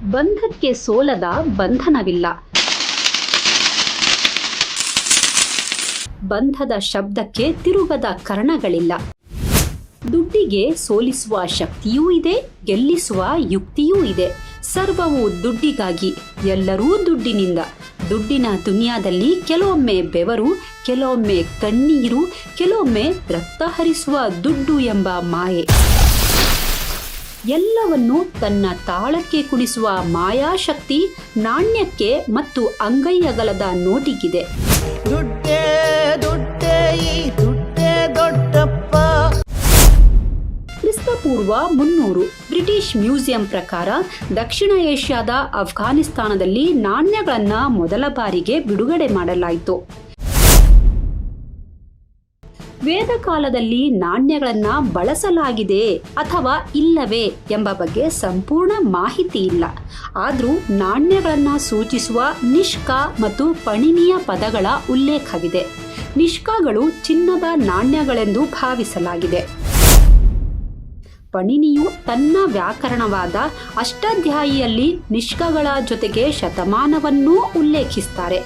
ಬಂಧಕ್ಕೆ ಸೋಲದ ಬಂಧನವಿಲ್ಲ. ಬಂಧದ ಶಬ್ದಕ್ಕೆ ತಿರುಗದ ಕರ್ಣಗಳಿಲ್ಲ. ದುಡ್ಡಿಗೆ ಸೋಲಿಸುವ ಶಕ್ತಿಯೂ ಇದೆ, ಗೆಲ್ಲಿಸುವ ಯುಕ್ತಿಯೂ ಇದೆ. ಸರ್ವವು ದುಡ್ಡಿಗಾಗಿ ಎಲ್ಲರೂ ದುಡ್ಡಿನಿಂದ ದುಡ್ಡಿನ ದುನಿಯಾದಲ್ಲಿ ಕೆಲವೊಮ್ಮೆ ಬೆವರು, ಕೆಲವೊಮ್ಮೆ ಕಣ್ಣೀರು, ಕೆಲವೊಮ್ಮೆ ರಕ್ತ ಹರಿಸುವ ದುಡ್ಡು ಎಂಬ ಮಾಯೆ. ಎಲ್ಲವನ್ನು ತನ್ನ ತಾಳಕ್ಕೆ ಕುಣಿಸುವ ಮಾಯಾಶಕ್ತಿ ನಾಣ್ಯಕ್ಕೆ ಮತ್ತು ಅಂಗೈಯಗಲದ ನೋಟಿಗಿದೆ. ದುಡ್ಡೇ ದುಡ್ಡೇ ಕ್ರಿಸ್ತಪೂರ್ವ ಮುನ್ನೂರು. ಬ್ರಿಟಿಷ್ ಮ್ಯೂಸಿಯಂ ಪ್ರಕಾರ ದಕ್ಷಿಣ ಏಷ್ಯಾದ ಅಫ್ಘಾನಿಸ್ತಾನದಲ್ಲಿ ನಾಣ್ಯಗಳನ್ನ ಮೊದಲ ಬಾರಿಗೆ ಬಿಡುಗಡೆ ಮಾಡಲಾಯಿತು. ವೇದ ಕಾಲದಲ್ಲಿ ನಾಣ್ಯಗಳನ್ನ ಬಳಸಲಾಗಿದೆ ಅಥವಾ ಇಲ್ಲವೇ ಎಂಬ ಬಗ್ಗೆ ಸಂಪೂರ್ಣ ಮಾಹಿತಿ ಇಲ್ಲ. ಆದರೂ ನಾಣ್ಯಗಳನ್ನ ಸೂಚಿಸುವ ನಿಷ್ಕ ಮತ್ತು ಪಣಿನಿಯ ಪದಗಳ ಉಲ್ಲೇಖವಿದೆ. ನಿಷ್ಕಗಳು ಚಿನ್ನದ ನಾಣ್ಯಗಳೆಂದು ಭಾವಿಸಲಾಗಿದೆ. ಪಣಿನಿಯು ತನ್ನ ವ್ಯಾಕರಣವಾದ ಅಷ್ಟಾಧ್ಯಾಯಿಯಲ್ಲಿ ನಿಷ್ಕಗಳ ಜೊತೆಗೆ ಶತಮಾನವನ್ನೂ ಉಲ್ಲೇಖಿಸ್ತಾರೆ.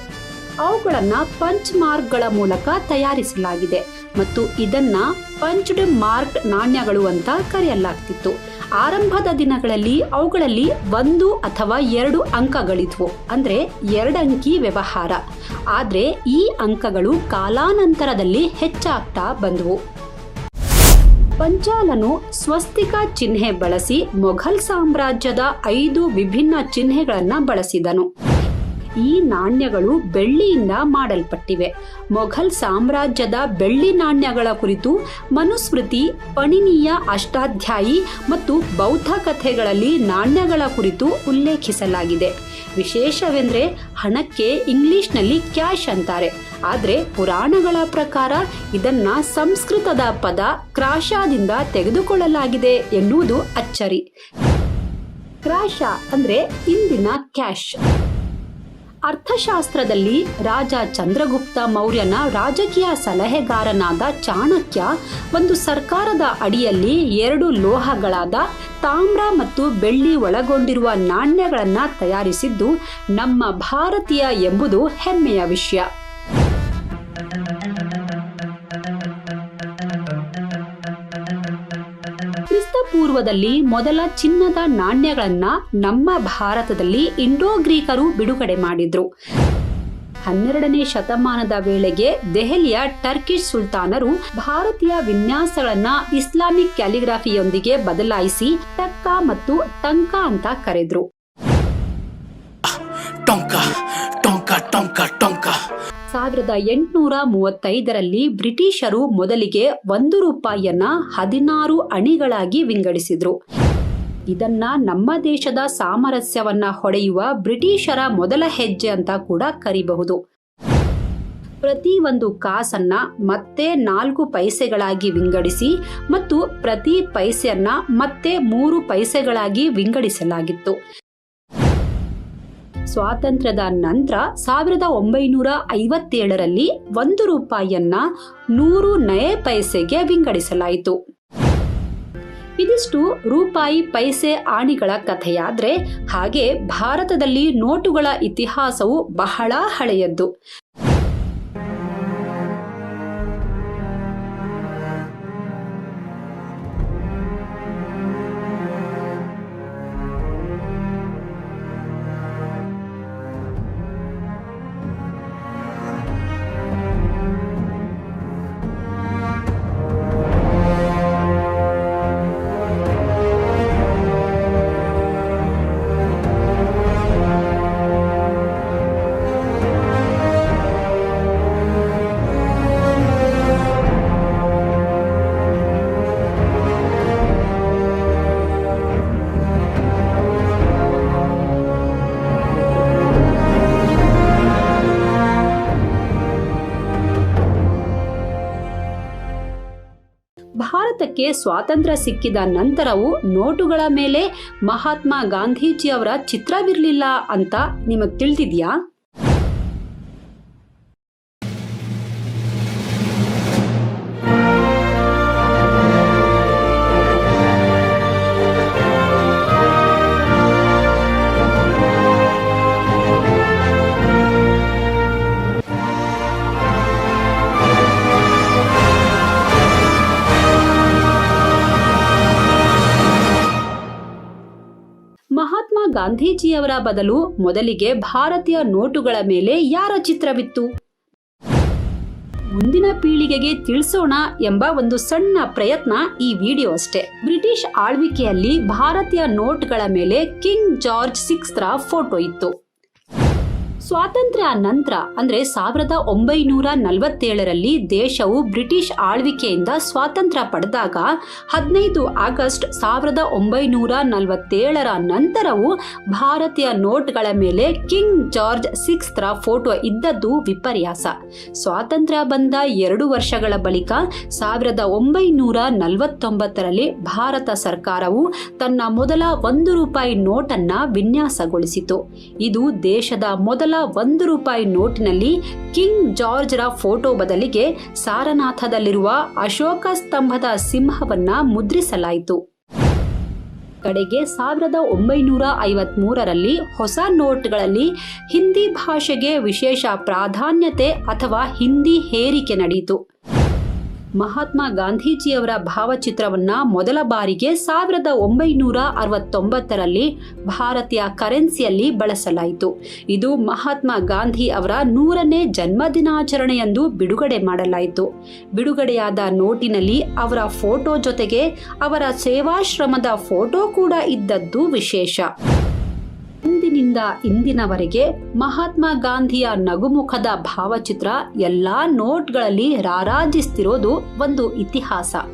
ಅವುಗಳನ್ನು ಪಂಚ್ ಮಾರ್ಕ್ಗಳ ಮೂಲಕ ತಯಾರಿಸಲಾಗಿದೆ ಮತ್ತು ಇದನ್ನ ಪಂಚ್ಡ್ ಮಾರ್ಕ್ ನಾಣ್ಯಗಳು ಅಂತ ಕರೆಯಲಾಗ್ತಿತ್ತು. ಆರಂಭದ ದಿನಗಳಲ್ಲಿ ಅವುಗಳಲ್ಲಿ ಒಂದು ಅಥವಾ ಎರಡು ಅಂಕಗಳಿದ್ವು, ಅಂದ್ರೆ ಎರಡಂಕಿ ವ್ಯವಹಾರ. ಆದರೆ ಈ ಅಂಕಗಳು ಕಾಲಾನಂತರದಲ್ಲಿ ಹೆಚ್ಚಾಗ್ತಾ ಬಂದವು. ಪಂಚಾಲನು ಸ್ವಸ್ತಿಕ ಚಿಹ್ನೆ ಬಳಸಿ ಮೊಘಲ್ ಸಾಮ್ರಾಜ್ಯದ ಐದು ವಿಭಿನ್ನ ಚಿಹ್ನೆಗಳನ್ನು ಬಳಸಿದನು. ಈ ನಾಣ್ಯಗಳು ಬೆಳ್ಳಿಯಿಂದ ಮಾಡಲ್ಪಟ್ಟಿವೆ. ಮೊಘಲ್ ಸಾಮ್ರಾಜ್ಯದ ಬೆಳ್ಳಿ ನಾಣ್ಯಗಳ ಕುರಿತು ಮನುಸ್ಮೃತಿ, ಪಣಿನೀಯ ಅಷ್ಟಾಧ್ಯಾಯಿ ಮತ್ತು ಬೌದ್ಧ ಕಥೆಗಳಲ್ಲಿ ನಾಣ್ಯಗಳ ಕುರಿತು ಉಲ್ಲೇಖಿಸಲಾಗಿದೆ. ವಿಶೇಷವೆಂದರೆ ಹಣಕ್ಕೆ ಇಂಗ್ಲಿಷ್ನಲ್ಲಿ ಕ್ಯಾಶ್ ಅಂತಾರೆ. ಆದರೆ ಪುರಾಣಗಳ ಪ್ರಕಾರ ಇದನ್ನ ಸಂಸ್ಕೃತದ ಪದ ಕ್ರಾಶಾದಿಂದ ತೆಗೆದುಕೊಳ್ಳಲಾಗಿದೆ ಎನ್ನುವುದು ಅಚ್ಚರಿ. ಕ್ರಾಶ ಅಂದರೆ ಇಂದಿನ ಕ್ಯಾಶ್. ಅರ್ಥಶಾಸ್ತ್ರದಲ್ಲಿ ರಾಜ ಚಂದ್ರಗುಪ್ತ ಮೌರ್ಯನ ರಾಜಕೀಯ ಸಲಹೆಗಾರನಾದ ಚಾಣಕ್ಯ ಒಂದು ಸರ್ಕಾರದ ಅಡಿಯಲ್ಲಿ ಎರಡು ಲೋಹಗಳಾದ ತಾಮ್ರ ಮತ್ತು ಬೆಳ್ಳಿ ಒಳಗೊಂಡಿರುವ ನಾಣ್ಯಗಳನ್ನು ತಯಾರಿಸಿದ್ದು ನಮ್ಮ ಭಾರತೀಯ ಎಂಬುದು ಹೆಮ್ಮೆಯ ವಿಷಯ. ಕ್ರಿಸ್ತಪೂರ್ವದಲ್ಲಿ ಮೊದಲ ಚಿನ್ನದ ನಾಣ್ಯಗಳನ್ನ ನಮ್ಮ ಭಾರತದಲ್ಲಿ ಇಂಡೋ ಗ್ರೀಕರು ಬಿಡುಗಡೆ ಮಾಡಿದ್ರು. ಹನ್ನೆರಡನೇ ಶತಮಾನದ ವೇಳೆಗೆ ದೆಹಲಿಯ ಟರ್ಕಿಶ್ ಸುಲ್ತಾನರು ಭಾರತೀಯ ವಿನ್ಯಾಸಗಳನ್ನ ಇಸ್ಲಾಮಿಕ್ ಕ್ಯಾಲಿಗ್ರಾಫಿಯೊಂದಿಗೆ ಬದಲಾಯಿಸಿ ಟಕ್ಕ ಮತ್ತು ಟಂಕ ಅಂತ ಕರೆದ್ರು. ಸಾವಿರದ ಎಂಟುನೂರ ಮೂವತ್ತೈದರಲ್ಲಿ ಬ್ರಿಟಿಷರು ಮೊದಲಿಗೆ ಒಂದು ರೂಪಾಯಿಯನ್ನ ಹದಿನಾರು ಅಣಿಗಳಾಗಿ ವಿಂಗಡಿಸಿದ್ರು. ಇದನ್ನ ನಮ್ಮ ದೇಶದ ಸಾಮರಸ್ಯವನ್ನ ಹೊಡೆಯುವ ಬ್ರಿಟಿಷರ ಮೊದಲ ಹೆಜ್ಜೆ ಅಂತ ಕೂಡ ಕರಿಬಹುದು. ಪ್ರತಿ ಒಂದು ಕಾಸನ್ನ ಮತ್ತೆ ನಾಲ್ಕು ಪೈಸೆಗಳಾಗಿ ವಿಂಗಡಿಸಿ ಮತ್ತು ಪ್ರತಿ ಪೈಸೆಯನ್ನ ಮತ್ತೆ ಮೂರು ಪೈಸೆಗಳಾಗಿ ವಿಂಗಡಿಸಲಾಗಿತ್ತು. ಸ್ವಾತಂತ್ರ್ಯದ ನಂತರ ಸಾವಿರದ ಒಂಬೈನೂರ ಐವತ್ತೇಳರಲ್ಲಿ ಒಂದು ರೂಪಾಯಿಯನ್ನ ನೂರು ನಯೆ ಪೈಸೆಗೆ ವಿಂಗಡಿಸಲಾಯಿತು. ಇದಿಷ್ಟು ರೂಪಾಯಿ ಪೈಸೆ ಆಣಿಗಳ ಕಥೆಯಾದ್ರೆ ಹಾಗೆ ಭಾರತದಲ್ಲಿ ನೋಟುಗಳ ಇತಿಹಾಸವು ಬಹಳ ಹಳೆಯದ್ದು. ಭಾರತಕ್ಕೆ ಸ್ವಾತಂತ್ರ್ಯ ಸಿಕ್ಕಿದ ನಂತರವೂ ನೋಟುಗಳ ಮೇಲೆ ಮಹಾತ್ಮ ಗಾಂಧೀಜಿಯವರ ಚಿತ್ರವಿರಲಿಲ್ಲ ಅಂತ ನಿಮಗೆ ತಿಳಿದಿದ್ಯಾ ಗಾಂಧೀಜಿಯವರ ಬದಲು ಮೊದಲಿಗೆ ಭಾರತೀಯ ನೋಟುಗಳ ಮೇಲೆ ಯಾರ ಚಿತ್ರವಿತ್ತು? ಮುಂದಿನ ಪೀಳಿಗೆಗೆ ತಿಳಿಸೋಣ ಎಂಬ ಒಂದು ಸಣ್ಣ ಪ್ರಯತ್ನ ಈ ವಿಡಿಯೋ ಅಷ್ಟೇ. ಬ್ರಿಟಿಷ್ ಆಳ್ವಿಕೆಯಲ್ಲಿ ಭಾರತೀಯ ನೋಟ್ಗಳ ಮೇಲೆ ಕಿಂಗ್ ಜಾರ್ಜ್ ಸಿಕ್ಸ್ತ್ರ ಫೋಟೋ ಇತ್ತು. ಸ್ವಾತಂತ್ರ್ಯ ನಂತರ, ಅಂದ್ರೆ ಸಾವಿರದ ಒಂಬೈನೂರ ನಲವತ್ತೇಳರಲ್ಲಿ ದೇಶವು ಬ್ರಿಟಿಷ್ ಆಳ್ವಿಕೆಯಿಂದ ಸ್ವಾತಂತ್ರ್ಯ ಪಡೆದಾಗ, ಹದಿನೈದು ಆಗಸ್ಟ್ ಸಾವಿರದ ಒಂಬೈನೂರ ನಲವತ್ತೇಳರ ನಂತರವೂ ಭಾರತೀಯ ನೋಟ್ಗಳ ಮೇಲೆ ಕಿಂಗ್ ಜಾರ್ಜ್ ಸಿಕ್ಸ್ತ್ರ ಫೋಟೋ ಇದ್ದದ್ದು ವಿಪರ್ಯಾಸ. ಸ್ವಾತಂತ್ರ್ಯ ಬಂದ ಎರಡು ವರ್ಷಗಳ ಬಳಿಕ, ಸಾವಿರದ ಒಂಬೈನೂರ ನಲವತ್ತೊಂಬತ್ತರಲ್ಲಿ ಭಾರತ ಸರ್ಕಾರವು ತನ್ನ ಮೊದಲ ಒಂದು ರೂಪಾಯಿ ನೋಟನ್ನ ವಿನ್ಯಾಸಗೊಳಿಸಿತು. ಇದು ದೇಶದ ಮೊದಲ ಒಂದು ರೂಪಾಯಿ ನೋಟಿನಲ್ಲಿ ಕಿಂಗ್ ಜಾರ್ಜ್ರ ಫೋಟೋ ಬದಲಿಗೆ ಸಾರನಾಥದಲ್ಲಿರುವ ಅಶೋಕ ಸ್ತಂಭದ ಸಿಂಹವನ್ನ ಮುದ್ರಿಸಲಾಯಿತು. ಕಡೆಗೆ ಸಾವಿರದ ಒಂಬೈನೂರ ಐವತ್ಮೂರರಲ್ಲಿ ಹೊಸ ನೋಟ್ಗಳಲ್ಲಿ ಹಿಂದಿ ಭಾಷೆಗೆ ವಿಶೇಷ ಪ್ರಾಧಾನ್ಯತೆ ಅಥವಾ ಹಿಂದಿ ಹೇರಿಕೆ ನಡೆಯಿತು. ಮಹಾತ್ಮ ಗಾಂಧೀಜಿಯವರ ಭಾವಚಿತ್ರವನ್ನ ಮೊದಲ ಬಾರಿಗೆ ಸಾವಿರದ ಒಂಬೈನೂರ ಅರವತ್ತೊಂಬತ್ತರಲ್ಲಿ ಭಾರತೀಯ ಕರೆನ್ಸಿಯಲ್ಲಿ ಬಳಸಲಾಯಿತು. ಇದು ಮಹಾತ್ಮ ಗಾಂಧಿ ಅವರ ನೂರನೇ ಜನ್ಮದಿನಾಚರಣೆಯಂದು ಬಿಡುಗಡೆ ಮಾಡಲಾಯಿತು. ಬಿಡುಗಡೆಯಾದ ನೋಟಿನಲ್ಲಿ ಅವರ ಫೋಟೋ ಜೊತೆಗೆ ಅವರ ಸೇವಾಶ್ರಮದ ಫೋಟೋ ಕೂಡ ಇದ್ದದ್ದು ವಿಶೇಷ. ಇಂದಿನಿಂದ ಇಂದಿನವರೆಗೆ ಮಹಾತ್ಮ ಗಾಂಧಿಯ ನಗುಮುಖದ ಭಾವಚಿತ್ರ ಎಲ್ಲಾ ನೋಟ್ಗಳಲ್ಲಿ ರಾರಾಜಿಸ್ತಿರೋದು ಒಂದು ಇತಿಹಾಸ.